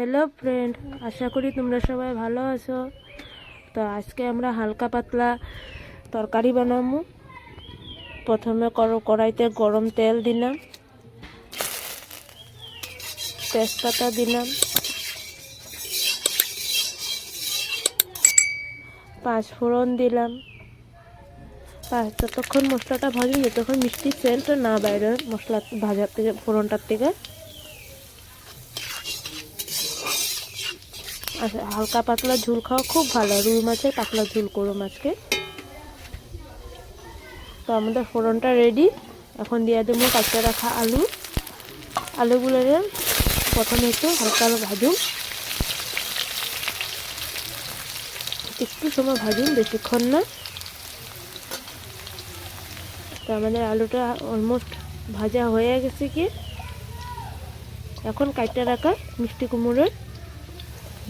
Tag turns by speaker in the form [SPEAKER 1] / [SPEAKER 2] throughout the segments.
[SPEAKER 1] Hello friend আশা করি তোমরা সবাই ভালো আছো। তো আজকে আমরা হালকা পাতলা তরকারি বানাবো। প্রথমে কড়াইতে গরম তেল দিলাম। তেজপাতা দিলাম। পাঁচ ফোড়ন দিলাম। পাঁচ ততক্ষণ মশলাটা ভাজুন যতক্ষণ মিষ্টির সেন্টটা না বাইরে মশলা ভাজার থেকে, ফোড়নটার থেকে। হালকা পাতলা ঝোল খাওয়া খুব ভালো রুই মাছের পাতলা ঝোল করো মাছকে। তো আমাদের ফোড়নটা রেডি এখন দিয়ে দেবো কাঁচা রাখা আলু। আলুগুলো প্রথমে একটু হালকা ভাজুন। একটু সময় ভাজুন, বেশিক্ষণ না। তো আমাদের আলুটা অলমোস্ট ভাজা হয়ে গেছে কি? এখন কাইটা রাখা মিষ্টি কুমড়োর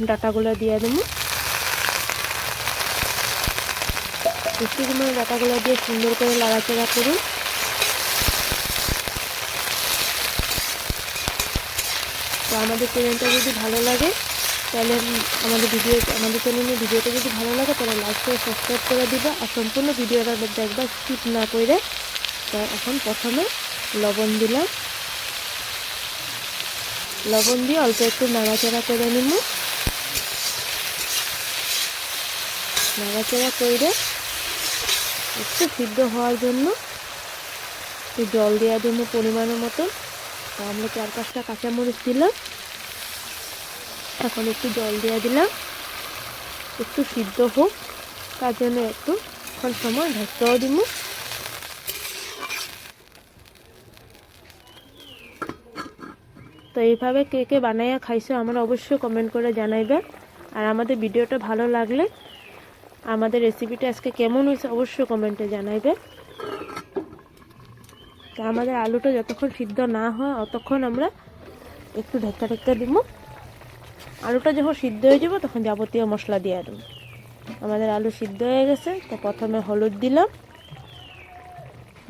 [SPEAKER 1] ডাটাগুলো দিয়ে দেবো। মিষ্টি কুমড়োর ডাটাগুলো দিয়ে সুন্দর করে লাড়াচাড়া করুন। তো আমাদের চ্যানেলটা যদি ভালো লাগে, তাহলে আমাদের ভিডিও, আমাদের চ্যানেলের ভিডিওটা যদি ভালো লাগে, তাহলে লাইক করে সাবস্ক্রাইব করে দিবা আর সম্পূর্ণ ভিডিওটা দেখবা স্কিপ না করে তো এখন প্রথমে লবণ দিলাম। লবণ দিয়ে অল্প একটু নাড়াচাড়া করে নিব। নাড়াচাড়া করে একটু সিদ্ধ হওয়ার জন্য একটু জল দেওয়া দেবো পরিমাণের মতো। আমরা চার পাঁচটা কাঁচামরিচ দিলাম। এখন একটু জল দেওয়া দিলাম। একটু সিদ্ধ হোক, তার জন্য একটু এখন সময় ঢাকতেও দিব। তো এইভাবে কে কে বানাইয়া খাইছো, আমরা অবশ্যই কমেন্ট করে জানাইবে। আর আমাদের ভিডিওটা ভালো লাগলে আমাদের রেসিপিটা আজকে কেমন হয়েছে অবশ্যই কমেন্টে জানাইবে। তো আমাদের আলুটা যতক্ষণ সিদ্ধ না হয়, অতক্ষণ আমরা একটু ঢেকা ঢেকা দিব। আলুটা যখন সিদ্ধ হয়ে যাব, তখন যাবতীয় মশলা দিয়ে দেবো। আমাদের আলু সিদ্ধ হয়ে গেছে, তো প্রথমে হলুদ দিলাম,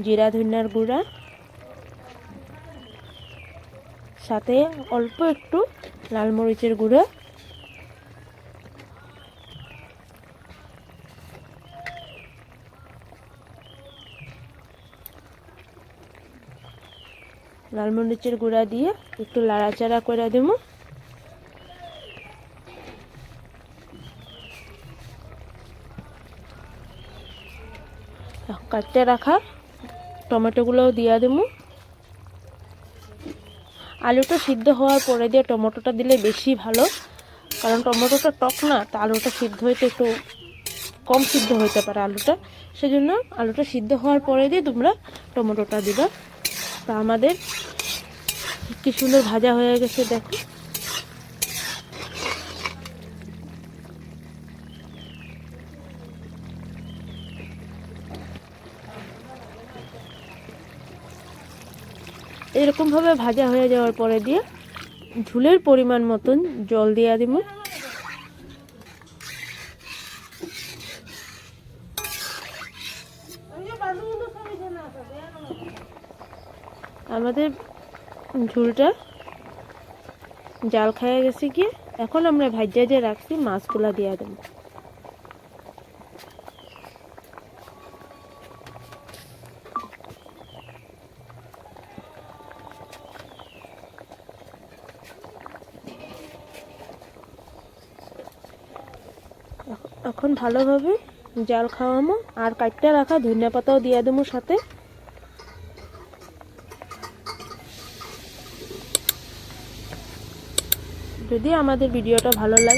[SPEAKER 1] জিরা, ধনিয়ার গুঁড়া, সাথে অল্প একটু লাল মরিচের গুঁড়ো লাল মরিচের গুঁড়া দিয়ে একটু লাড়াচাড়া করে দেবো। কাটতে রাখা টমেটোগুলোও দিয়ে দেবো। আলুটা সিদ্ধ হওয়ার পরে দিয়ে টমেটোটা দিলে বেশি ভালো, কারণ টমেটোটা টক না, তা আলুটা সিদ্ধ হইতে একটু কম সিদ্ধ হইতে পারে আলুটা। সেজন্য আলুটা সিদ্ধ হওয়ার পরে দিয়ে তোমরা টমেটোটা দিবা। তা আমাদের কি সুন্দর ভাজা হয়ে গেছে, দেখো। এরকমভাবে ভাজা হয়ে যাওয়ার পরে দিয়ে ঝুলের পরিমাণ মতন জল দিয়ে দিব। আমাদের ঝুলটা জাল খাইয়া গেছে গিয়ে। এখন আমরা ভাজ্যা যে রাখছি, মাছগুলা দিয়ে দেবো। এখন ভালোভাবে জাল খাওয়ামো। আর কাটতে রাখা ধনিয়া পাতাও দিয়ে দেবো সাথে। যদি আমাদের ভিডিওটা ভালো লাগে